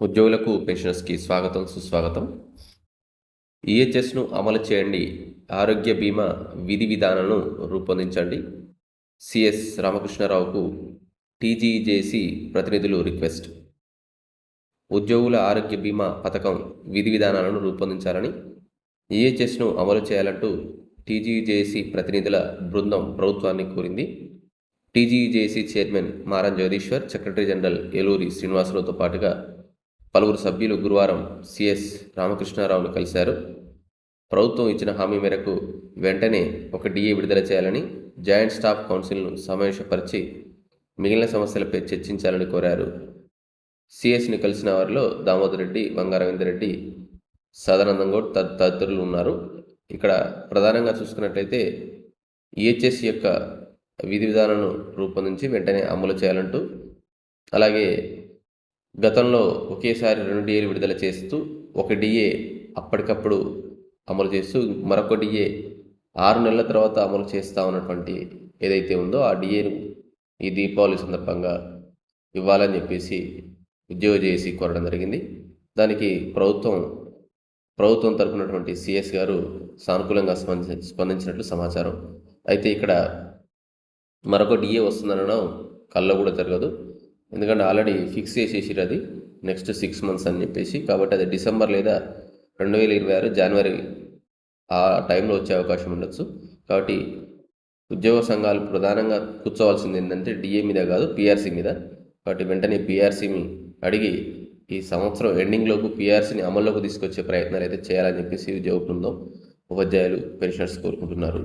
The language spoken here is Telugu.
ఉద్యోగులకు పెన్షనర్స్కి స్వాగతం సుస్వాగతం. ఈహెచ్ఎస్ను అమలు చేయండి. ఆరోగ్య బీమా విధి విధానాలను రూపొందించండి. సిఎస్ రామకృష్ణారావుకు టీజీజేసి ప్రతినిధులు రిక్వెస్ట్. ఉద్యోగుల ఆరోగ్య బీమా పథకం విధి విధానాలను రూపొందించాలని ఈహెచ్ఎస్ను అమలు చేయాలంటూ టీజీజేసి ప్రతినిధుల బృందం ప్రభుత్వాన్ని కోరింది. TGJC chairman Maram Jagadishwar secretary general Eluri శ్రీనివాసరావుతో పాటుగా పలువురు సభ్యులు గురువారం సిఎస్ రామకృష్ణారావును కలిశారు. ప్రభుత్వం ఇచ్చిన హామీ మేరకు వెంటనే ఒక డిఏ విడుదల చేయాలని జాయింట్ స్టాఫ్ కౌన్సిల్ను సమావేశపరిచి మిగిలిన సమస్యలపై చర్చించాలని కోరారు. సిఎస్ని కలిసిన వారిలో దామోదర్ రెడ్డి బంగారవిందర్ రెడ్డి సదానందం గౌడ్ తదితరులు ఉన్నారు. ఇక్కడ ప్రధానంగా చూసుకున్నట్లయితే ఈహెచ్ఎస్ యొక్క విధి విధానాలను రూపొందించి వెంటనే అమలు చేయాలంటూ అలాగే గతంలో ఒకేసారి రెండు డిఏలు విడుదల చేస్తూ ఒక డిఏ అప్పటికప్పుడు అమలు చేస్తూ మరొక డిఏ ఆరు నెలల తర్వాత అమలు చేస్తా ఉన్నటువంటి ఏదైతే ఉందో ఆ డిఏను ఈ దీపావళి సందర్భంగా ఇవ్వాలని చెప్పేసి ఉద్యోగ చేసి కోరడం జరిగింది. దానికి ప్రభుత్వం ప్రభుత్వం తరపునటువంటి సిఎస్ గారు సానుకూలంగా స్పంది స్పందించినట్లు సమాచారం. అయితే ఇక్కడ మరొక డిఏ వస్తుందనడం కల్లో కూడా జరగదు ఎందుకంటే ఆల్రెడీ ఫిక్స్ చేసేసిరు అది నెక్స్ట్ సిక్స్ మంత్స్ అని చెప్పేసి. కాబట్టి అది డిసెంబర్ లేదా రెండు వేల ఇరవై ఆరు జనవరి ఆ టైంలో వచ్చే అవకాశం ఉండొచ్చు. కాబట్టి ఉద్యోగ సంఘాలు ప్రధానంగా కూర్చోవాల్సింది ఏంటంటే డిఏ మీద కాదు పిఆర్సీ మీద. కాబట్టి వెంటనే పిఆర్సీని అడిగి ఈ సంవత్సరం ఎండింగ్లోపు పిఆర్సీని అమల్లోకి తీసుకొచ్చే ప్రయత్నాలు అయితే చేయాలని చెప్పేసి ఉద్యోగ బృందం ఉపాధ్యాయులు పెన్షనర్స్ కోరుకుంటున్నారు.